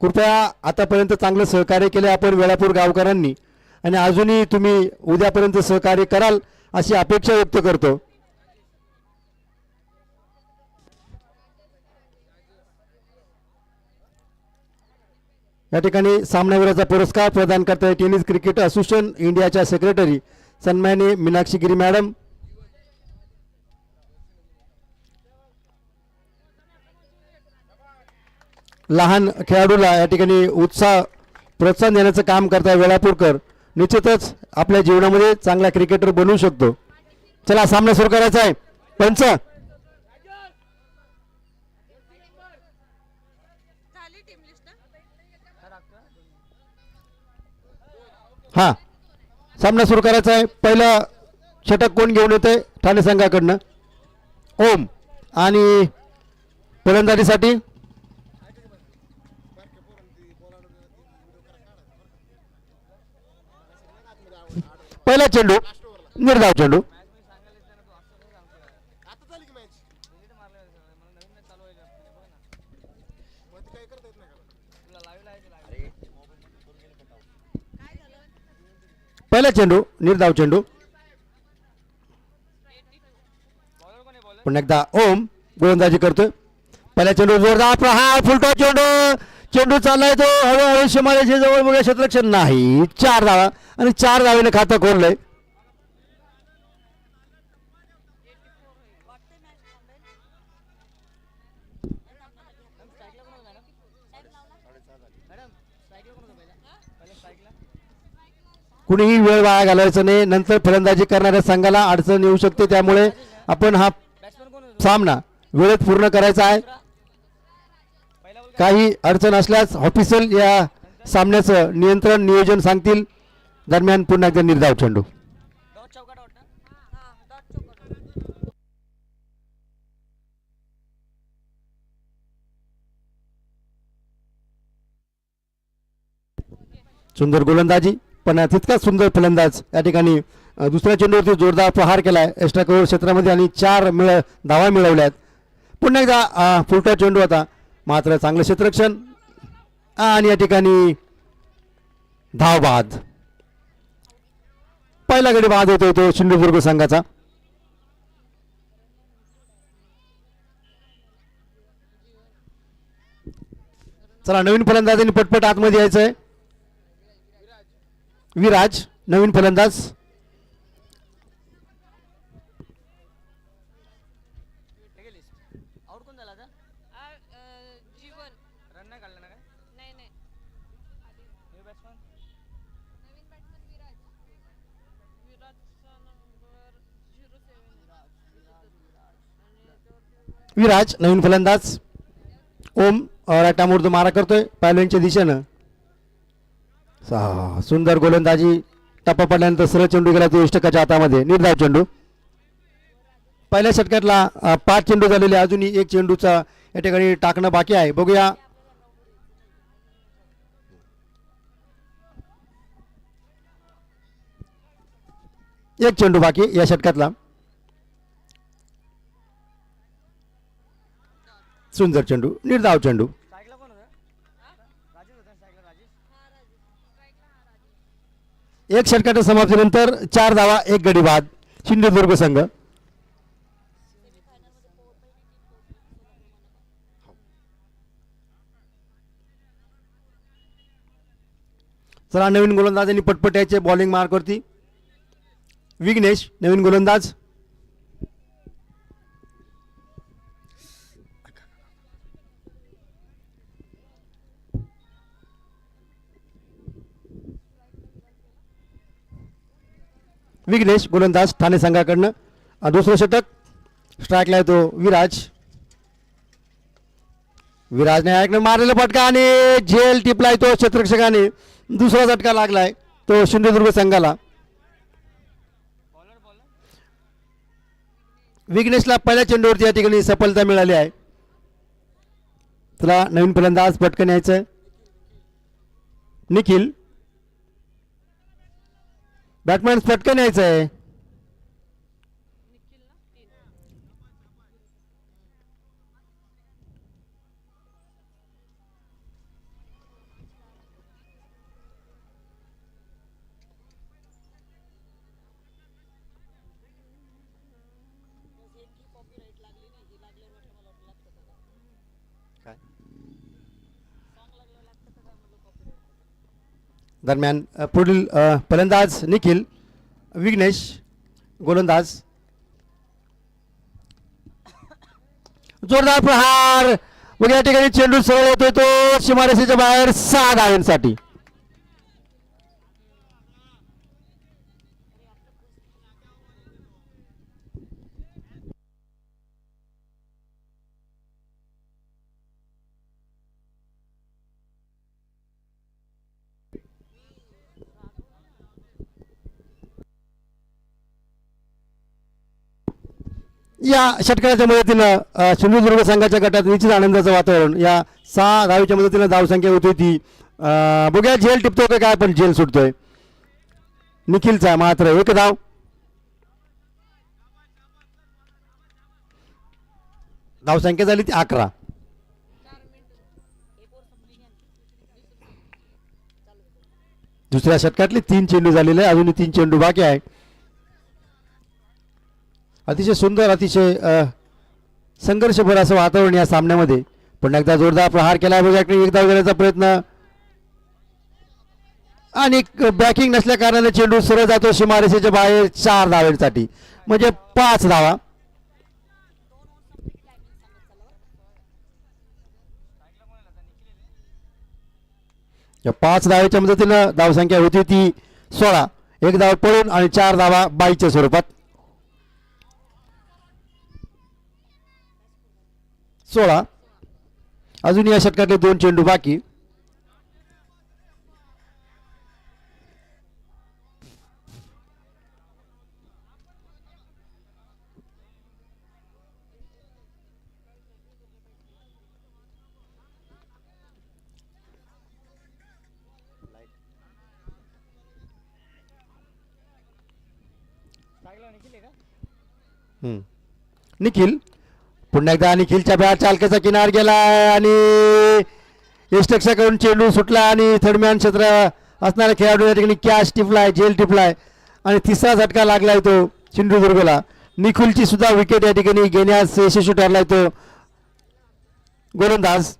कृपया आतापर्यंत चांगलं सहकार्य केलं आपण वेळापूर गावकऱ्यांनी. आणि अजूनही तुम्ही उद्यापर्यंत सहकार्य कराल अशी अपेक्षा व्यक्त करतो. या ठिकाणी सामनावीराचा पुरस्कार प्रदान करताय टेनिस क्रिकेट असोसिएशन इंडियाच्या सेक्रेटरी सन्मान्य मीनाक्षी गिरी मॅडम. लहान खेळाडूला या ठिकाणी उत्साह प्रोत्साहन देण्याचं काम करताय वेळापूरकर. निश्चितच आपल्या जीवनामध्ये चांगला क्रिकेटर बनवू शकतो. चला सामना सुरू करायचा आहे. पंच. हा. सामना सुरू करायचा आहे. पहिलं षटक कोण घेऊन येते ठाणे संघाकडनं. ओम. आणि फलंदाजीसाठी पहिला चेंडू निर्धाव चेंडू. पहिला चेंडू निर्धाव चेंडू. पुन्हा एकदा ओम गोलंदाजी करतोय. पहिला चेंडू जोरदार प्रहार फुलटो चेंडू. चेंडू चाललाय तो. हळूहळू शिमाल्याच्या जवळ बघा क्षेत्ररक्षण नाही. चार धावा. आणि चार धावेने खातं खोललंय कुणीही वेळ वाया घालायचं नाही. नंतर फलंदाजी करणाऱ्या संघाला अडचण येऊ शकते. त्यामुळे आपण हा सामना वेळेत पूर्ण करायचा आहे. काही अडचण असल्यास ऑफिशियल या सामन्याचं नियंत्रण नियोजन सांगतील. दरम्यान पुन्हा एकदा निर्धाव चेंडू. सुंदर गोलंदाजी पण तितकाच सुंदर फलंदाज या ठिकाणी दुसऱ्या चेंडूवरती जोरदार प्रहार केलाय एक्स्ट्रा कव्हर क्षेत्रामध्ये आणि चार मिळ धावा आहेत पुन्हा एकदा अ, फुलटा चेंडू आता मात्र चांगलं क्षेत्ररक्षण. आणि या ठिकाणी धावबाद. पहिला गडी बाद होतो तो सिंधुदुर्ग संघाचा. चला नवीन फलंदाजांनी पटपट आतमध्ये यायचंय. विराज नवीन फलंदाज आउट कोण झाला आता जीवन रन नाही काढला ना काय नाही नाही न्यू बॅट्समन नवीन बॅट्समन विराज विराजचा नंबर झिरो सेवन आणि विराज नवीन फलंदाज. ओम राटामूर्त मारा करतोय पायलनच्या दिशेनं. सहा सुंदर गोलंदाजी. टप्पा पडल्यानंतर सरळ चेंडू गेला तो इष्टकाच्या हातामध्ये. निर्धाव चेंडू. पहिल्या षटकातला पाच चेंडू झालेले अजूनही एक चेंडूचा या ठिकाणी टाकणं बाकी आहे. बघूया. एक चेंडू बाकी या षटकातला. सुंदर चेंडू निर्धाव चेंडू. एक षटकाच्या समाप्तीनंतर चार धावा एक गडी बाद. सिंधुदुर्ग संघ. चला नवीन गोलंदाजांनी पटपट यायचे बॉलिंग मार्कवरती विघ्नेश नवीन गोलंदाज. विघ्नेश गोलंदाज ठाणे संघाकडनं. दुसरं षटक स्ट्राईकला येतो विराज. विराज नायकनं मारलेलं फटका आणि झेल टिपलाय तो क्षेत्रक्षकाने दुसरा झटका लागलाय तो सिंधुदुर्ग संघाला. विघ्नेशला पहिल्या चेंडूवरती या ठिकाणी सफलता मिळाली आहे. तुला नवीन फलंदाज पटकन यायचं. निखिल. बॅटमॅन पटकन यायचं आहे दरम्यान पुढील फलंदाज निखिल विघ्नेश गोलंदाज. जोरदार प्रहार. मग या ठिकाणी चेंडू सरळ होतोय तो. सीमारेषेच्या बाहेर सहा धावांसाठी या षटकाच्या मदतीनं सिंधुदुर्ग संघाच्या गटात निश्चित आनंदाचं वातावरण. या सहा धावीच्या मदतीनं धावसंख्या होती ती. बघूया झेल टिपतो का काय पण झेल सुटतोय. निखिलचा मात्र एक धाव. धावसंख्या झाली ती अकरा. दुसऱ्या षटकातली तीन चेंडू झालेले आहे अजूनही तीन चेंडू बाकी आहे अतिशय सुंदर अतिशय संघर्षभर असं वातावरण या सामन्यामध्ये. पुन्हा एकदा जोरदार प्रहार केला बघा एकदा वगैरेचा प्रयत्न. आणि बॅकिंग नसल्या कारणाने चेंडू सरळ जातो सीमारेषेच्या बाहेर चार धावेसाठी. म्हणजे पाच धावा. या पाच धावेच्या मदतीनं धावसंख्या होती ती सोळा. एक धाव पळून आणि चार धावा बाईच्या स्वरूपात. सोळा. अजून या षटकातले दोन चेंडू बाकी. हम्म. निखिल? पुन्हा एकदा निखिलच्या बॅट चालकेचा किनार गेला आणि यष्टक्षाकडून चेंडू सुटला आणि थर्डमॅन क्षेत्र असणाऱ्या खेळाडू या ठिकाणी कॅश टिपलाय जेल टिपलाय. आणि तिसरा झटका लागलाय तो सिंधुदुर्गला. निखिलची सुद्धा विकेट या ठिकाणी घेण्यास यशस्वी ठरलाय तो गोलंदाज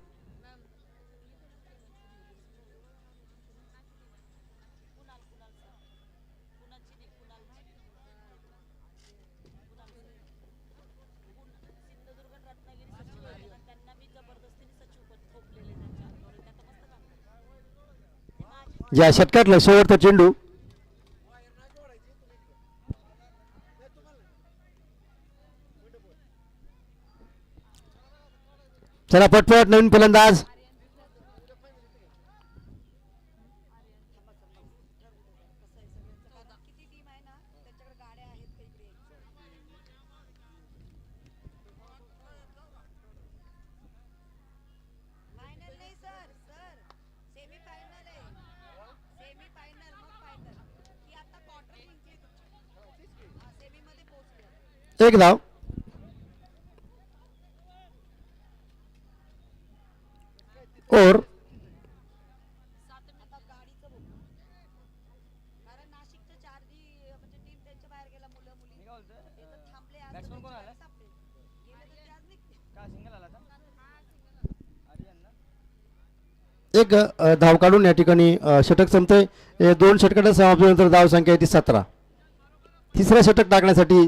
या षटकातला शेवटचा चेंडू. चला पटपट नवीन फलंदाज किती टीम आहे ना त्यांच्याकडे गाड्या आहेत का इकडे फायनल नाही सर सर सेमी फायनल आहे सेमी फायनल मग फायनल ही आता क्वार्टर जिंकली तुमची सेमी मध्ये पोहोचले एक धाव और आता गाडीचं बघू कारण नाशिकचं चार जी म्हणजे टीम त्यांच्या बाहेर गेला मुलं मुली ते तर थांबले आज तर त्यांच्या बाहेर सापडले गेले तर ते धाव निघते एक धाव काढून या ठिकाणी षटक संपतंय. दोन षटकाच्या समाप्तीनंतर धाव संख्या आहे ती सतरा. तिसरं षटक टाकण्यासाठी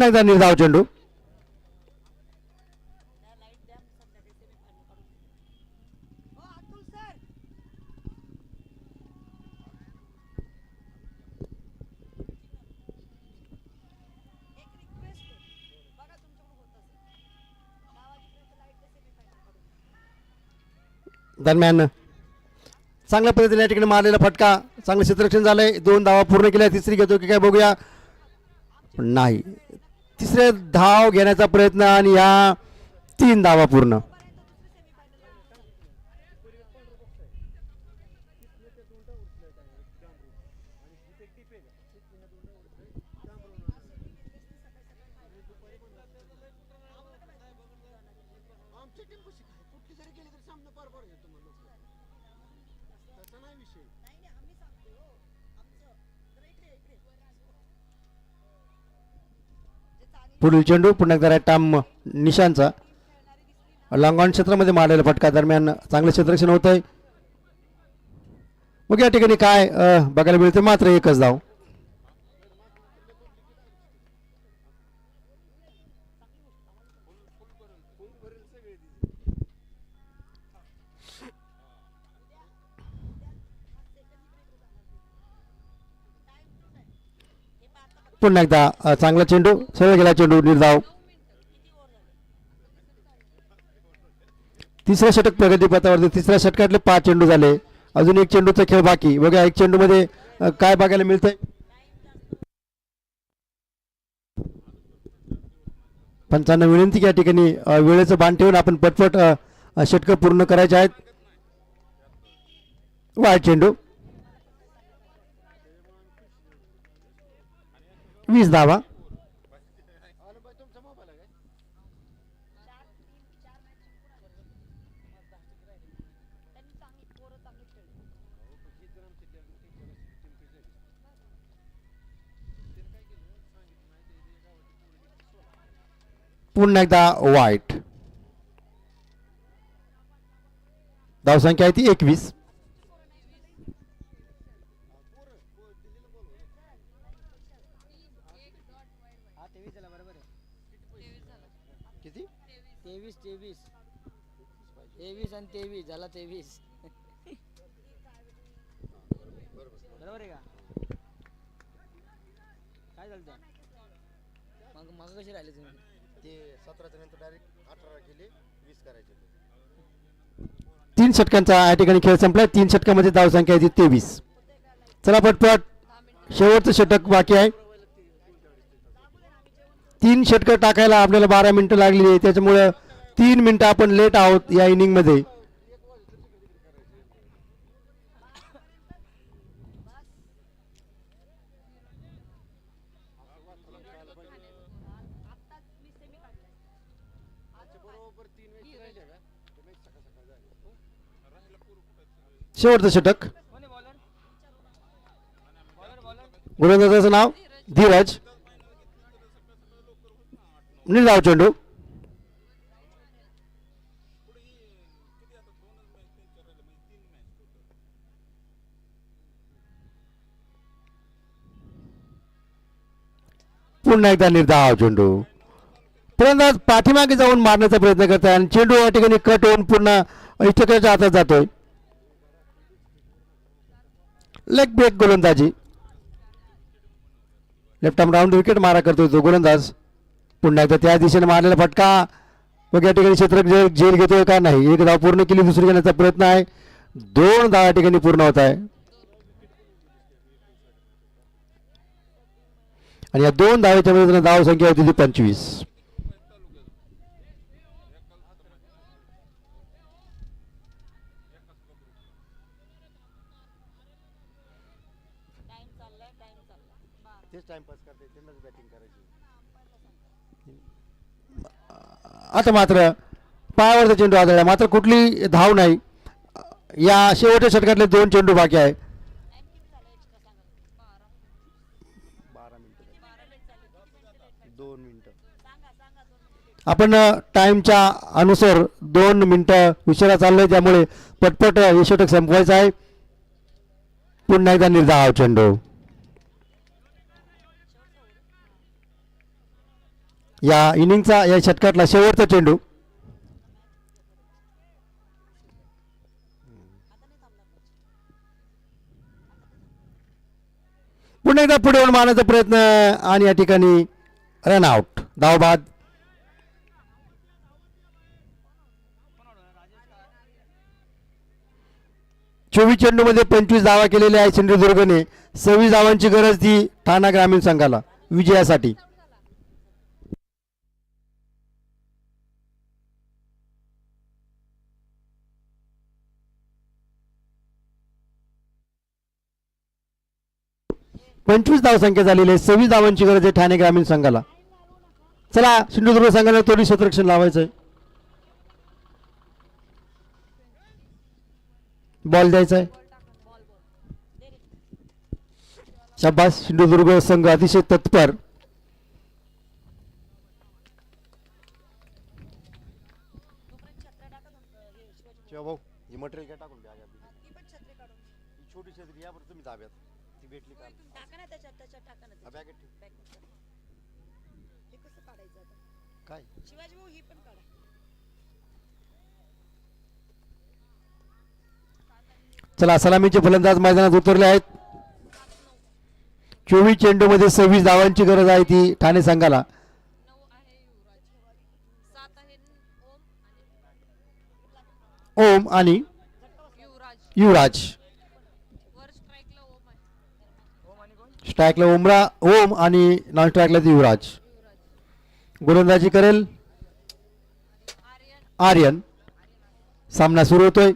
द्या सेमी फायनल चेंडू? दरम्यान चांगल्या पद्धतीने या ठिकाणी मारलेला फटका चांगलं क्षेत्ररक्षण झालंय. दोन धावा पूर्ण केल्या तिसरी घेतो की काय बघूया. नाही. तिसरे धाव घेण्याचा प्रयत्न आणि या तीन धावा पूर्ण. पुढील चेंडू पुन्हा एकदा टाम निशांचा. लॉंगॉन क्षेत्रामध्ये मारलेला फटका दरम्यान चांगलं क्षेत्ररक्षण होत आहे मग या ठिकाणी काय बघायला मिळते मात्र एकच धाव. पुन्हा एकदा चांगला चेंडू सरळ गेला चेंडू निर्धाव. तिसऱ्या षटक प्रगतीपथावरती तिसऱ्या षटकातले पाच चेंडू झाले. अजून एक चेंडूचा खेळ बाकी. बघा एक चेंडू मध्ये काय बघायला मिळतंय? पंचांना विनंती या ठिकाणी वेळेचं बाण ठेवून आपण पटपट षटकं पूर्ण करायचे आहेत. वाईट चेंडू वीस धावा आलं बाई तुमचा मोबाईल आहे काय चार टीम चार मॅच त्यांनी चांगली पोरं वीस धावा पुन्हा एकदा वाईट. धावसंख्या आहे ती एकवीस हा तेवीस झाला बरोबर आहे किती तेवीस तेवीस. तेवीस आणि तेवीस झाला तेवीस. बरोबर आहे का? काय झालं? मग मग कशी राहिले तुम्ही? ते सतराच्या नंतर डायरेक्ट अठरा केले वीस करायचे तीन षटकांचा या ठिकाणी खेळ संपलाय. तीन षटकामध्ये धावसंख्या आहे ती तेवीस. चला पटपट. शेवटचं षटक बाकी आहे. तीन षटकं टाकायला आपल्याला बारा मिनिटं लागलेली आहे त्याच्यामुळं तीन मिनिटं आपण लेट आहोत या इनिंगमध्ये. शेवटचं षटक. कोण गोलंदाजाचं नाव धीरज. నీళ్ళు चेंडू पुन्हा एकदा निर्धाव चेंडू फलंदाज पाठीमागे जाऊन मारण्याचा प्रयत्न करताय आणि चेंडू या ठिकाणी कट होऊन पुन्हा इष्टकाच्या हातात जातोय लेग ब्रेक गोलंदाजी लेफ्ट आर्म राऊंड विकेट मारा करतोय तो गोलंदाज पुन्हा एकदा त्या दिशेने मारलेला फटका. मग या ठिकाणी क्षेत्र जे- झेल घेतोय का नाही? एक धाव पूर्ण केली दुसरी घेण्याचा प्रयत्न आहे. दोन धाव या ठिकाणी पूर्ण होत आहे. आणि या दोन धावेच्या मध्ये धाव संख्या होती ती पंचवीस टाइम चाललाय टाइम चाललाय बारा तेच टाइमपास करते त्यांनाच बॅटिंग करायची आता मात्र पायावरचा चेंडू आदळला. मात्र कुठली धाव नाही. या शेवटच्या षटकातले दोन चेंडू बाकी आहे. बारा दोन आपण टाइमच्या अनुसार दोन मिनिटं उशिरा चाललोय. त्यामुळे पटपट हे षटक संपवायचं आहे. पुन्हा एकदा निर्धाव चेंडू. या इनिंगचा या षटकातला शेवटचा चेंडू. पुन्हा एकदा पुढे येऊन मारण्याचा प्रयत्न आणि या ठिकाणी रन आउट चोवीस चेंडूमध्ये पंचवीस धावा केलेल्या आहे सिंधुदुर्गने. सव्वीस धावांची गरज ती ठाणा ग्रामीण संघाला. विजयासाठी. पंचवीस धावसंख्या झालेली आहे. सव्वीस धावांची गरज आहे ठाणे ग्रामीण संघाला. चला सिंधुदुर्ग संघाला थोडी क्षेत्ररक्षण लावायचं आहे बॉल द्यायचा आहे शाबास सिंधुदुर्ग संघ अतिशय तत्पर. हे मटेरियल काय टाकून. टाका ना त्याच्यात त्याच्यात टाका ना त्याच्यात. बॅगेत ठेव. Bag मध्ये टाका. हे कसं काढायचं आता? काय? शिवाजी भाऊ ही पण काढा. चला सलामीचे फलंदाज मैदानात उतरले आहेत. चोवीस चेंडूमध्ये सव्वीस धावांची गरज आहे ती ठाणे संघाला. नऊ आहे युवराज. सात आहे ओम आणि ओम आणि युवराज युवराज वर स्ट्राईकला ओम आहे ओम आणि कोण स्ट्राईकला ओमरा ओम आणि नॉन स्ट्राईकला युवराज. गोलंदाजी करेल आर्यन. सामना सुरू होतोय.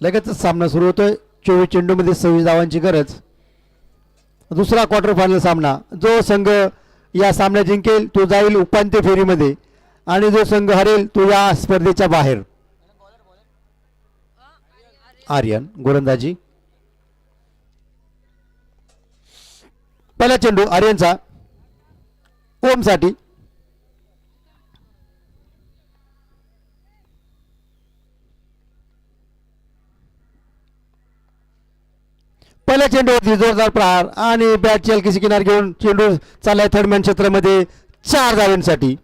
लगेचच सामना सुरू होतोय. चोवीस चेंडूमध्ये सव्वीस धावांची गरज. दुसरा क्वार्टर फायनल सामना. जो संघ या सामना जिंकेल तो जाईल उपांत्य फेरीमध्ये. आणि जो संघ हरेल तो या स्पर्धेच्या बाहेर. आर्यन गोलंदाजी. पहिला चेंडू आर्यनचा. ओमसाठी. पहिल्या चेंडूवरती जोरदार प्रहार आणि बॅट चलकीची किनार घेऊन चेंडू चाललाय थर्डमॅन क्षेत्रामध्ये चार धावांसाठी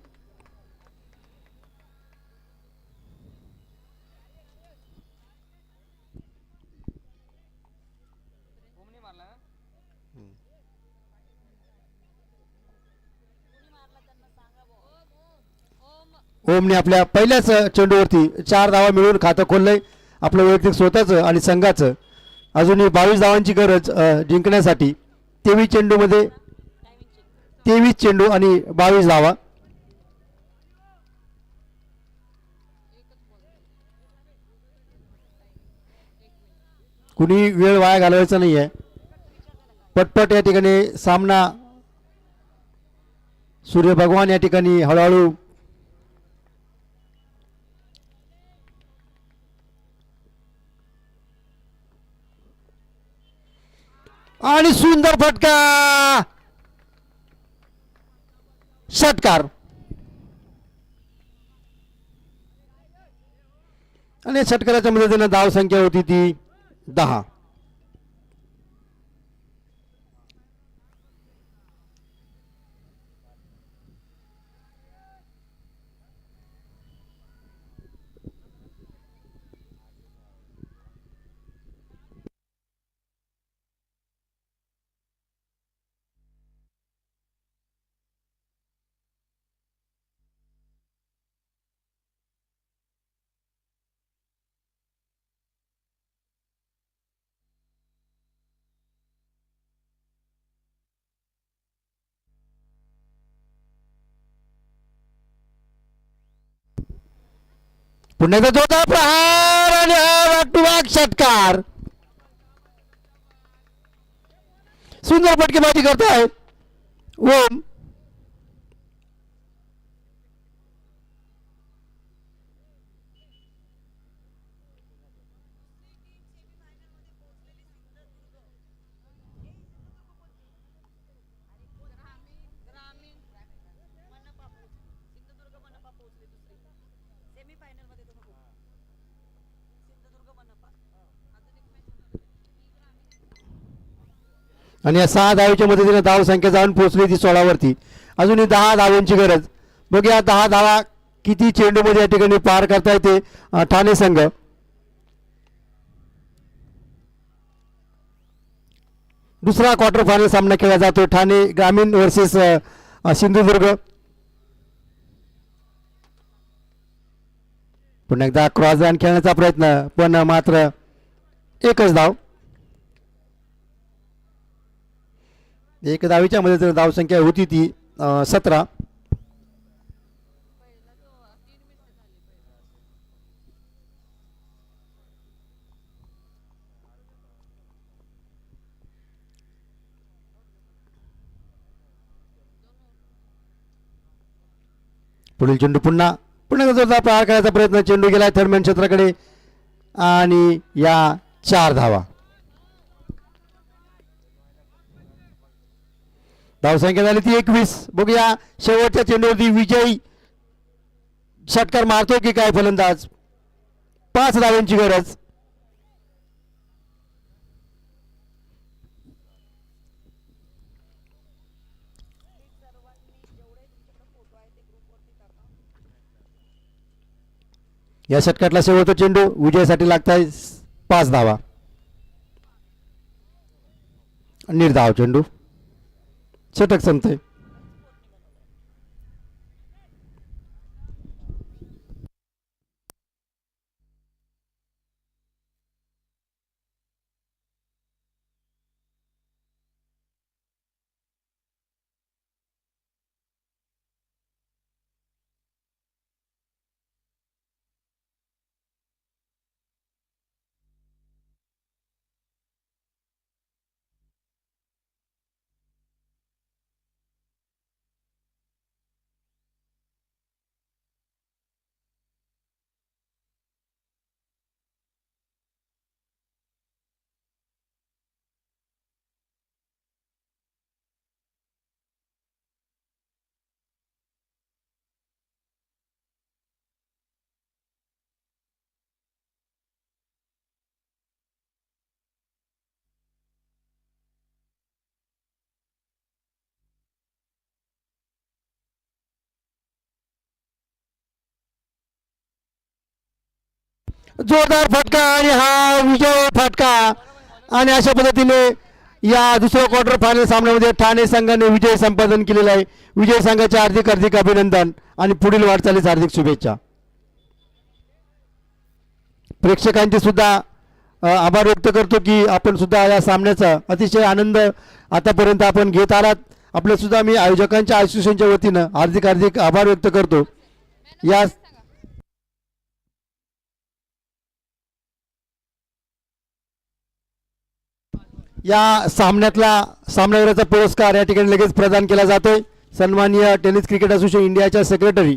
ओमने ओमने आपल्या पहिल्याच चेंडूवरती चार धावा मिळवून खातं खोललंय. आपलं वैयक्तिक स्वतःचं आणि संघाचं. अजूनही बावीस धावांची गरज जिंकण्यासाठी तेवीस चेंडूमध्ये तेवीस चेंडू आणि बावीस धावा. कुणी वेळ वाया घालवायचा नाही आहे पटपट या ठिकाणी सामना. सूर्य भगवान या ठिकाणी हळूहळू आणि सुंदर फटका. षटकार. आणि षटकाराच्या मदतीनं धाव संख्या होती ती दहा. पुण्याचा एकदा जोरदार प्रहार आणि बॅक टू षटकार. सुंदर फटकेबाजी करताय. ओम ग्रामीण मनपा सिंधुदुर्ग मनपा पोहोचले दुसरी सेमी फायनलमध्ये तुम्ही सिंधुदुर्ग मनपा आणि या सहा धावेच्या मदतीने धाव संख्या जाऊन पोहोचली ती सोळावरती. अजूनही दहा धावांची गरज. बघ या दहा धावा किती चेंडूमध्ये या ठिकाणी पार करता येते ठाणे संघ. दुसरा क्वार्टर फायनल सामना खेळला जातो ठाणे ग्रामीण वर्सेस सिंधुदुर्ग. पुन्हा एकदा क्रॉस लाईन खेळण्याचा प्रयत्न पण मात्र एकच धाव. एक दहावीच्या मध्ये जर धावसंख्या होती ती सतरा. पुढील चेंडू पुन्हा पुन्हा जर पार करायचा प्रयत्न. चेंडू गेला थर्डमॅन क्षेत्राकडे आणि या चार धावा. धावसंख्या झाली ती एकवीस. बघूया शेवटच्या चेंडूवरती विजयी षटकार मारतो की काय फलंदाज? पाच धाव्यांची गरज. या षटकातला शेवटचा चेंडू विजयासाठी लागताय पाच धावा. निर्धाव चेंडू. षटक संपतंय. जोरदार फटका आणि हा विजय फटका. आणि अशा पद्धतीने या दुसऱ्या क्वार्टर फायनल सामन्यामध्ये ठाणे संघाने विजय संपादन केलेला आहे. विजय संघाचे हार्दिक हार्दिक अभिनंदन आणि पुढील वाटचालीस हार्दिक शुभेच्छा. प्रेक्षकांचे सुद्धा आभार व्यक्त करतो की आपण सुद्धा या सामन्याचा अतिशय आनंद आतापर्यंत आपण घेत आलात. आपल्यासुद्धा सुद्धा मी आयोजकांच्या असोसिएशनच्या वतीनं हार्दिक हार्दिक आभार व्यक्त करतो. या या सामन्यातला सामनावीराचा पुरस्कार या ठिकाणी लगेच प्रदान केला जातोय. सन्माननीय टेनिस क्रिकेट असोसिएशन इंडियाच्या सेक्रेटरी